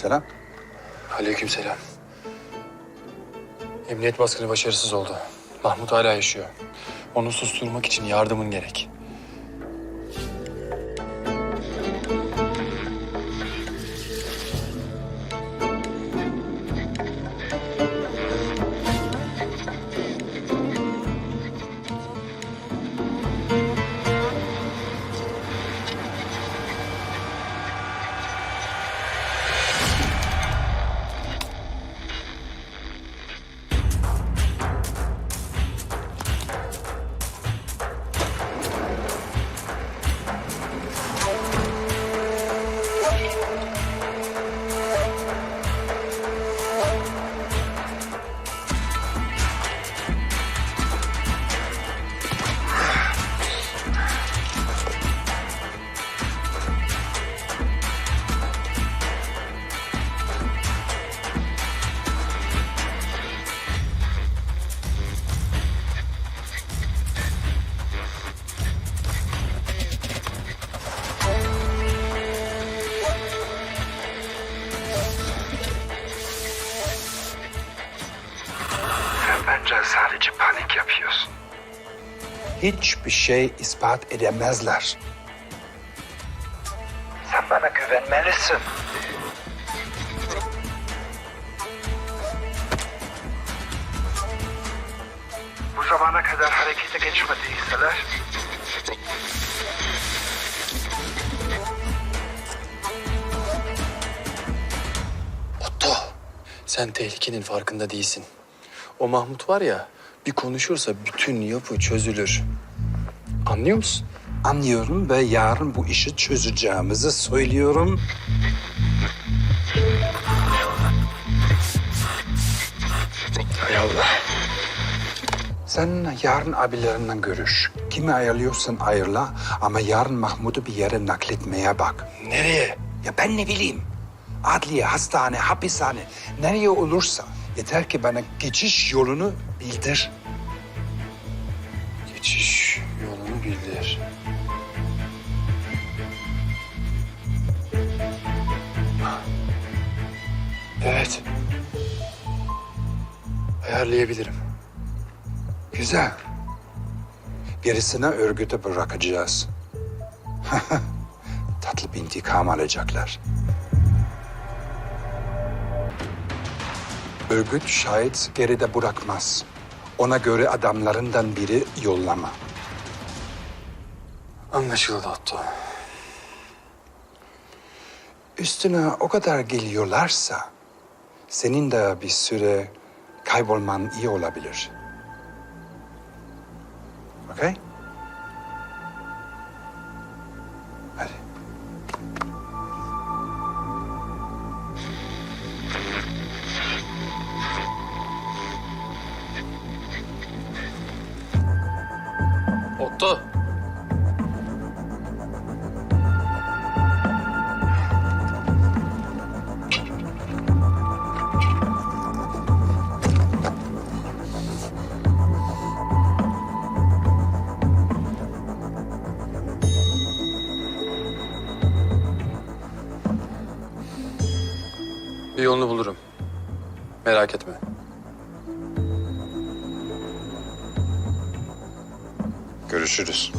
Selam. Aleykümselam. Emniyet baskını başarısız oldu. Mahmut hala yaşıyor. Onu susturmak için yardımın gerek. Bence sadece panik yapıyorsun. Hiçbir şey ispat edemezler. Sen bana güvenmelisin. Bu zamana kadar harekete geçmediyseler... Otto, sen tehlikenin farkında değilsin. O Mahmut var ya, bir konuşursa bütün yapı çözülür. Anlıyor musun? Anlıyorum ve yarın bu işi çözeceğimizi söylüyorum. Hay Allah. Sen yarın abilerinden görüş. Kimi ayarlıyorsan ayarla ama yarın Mahmut'u bir yere nakletmeye bak. Nereye? Ya ben ne bileyim. Adliye, hastane, hapishane nereye olursa yeter ki bana geçiş yolunu bildir. Geçiş yolunu bildir. Evet. Ayarlayabilirim. Güzel. Gerisine örgütü bırakacağız. Tatlı bir intikam alacaklar. Örgüt şahit geride bırakmaz. Ona göre adamlarından biri yollama. Anlaşıldı Otto. Üstüne o kadar geliyorlarsa senin de bir süre kaybolman iyi olabilir. Okey? Otto. Bir yolunu bulurum. Merak etme. Görüşürüz.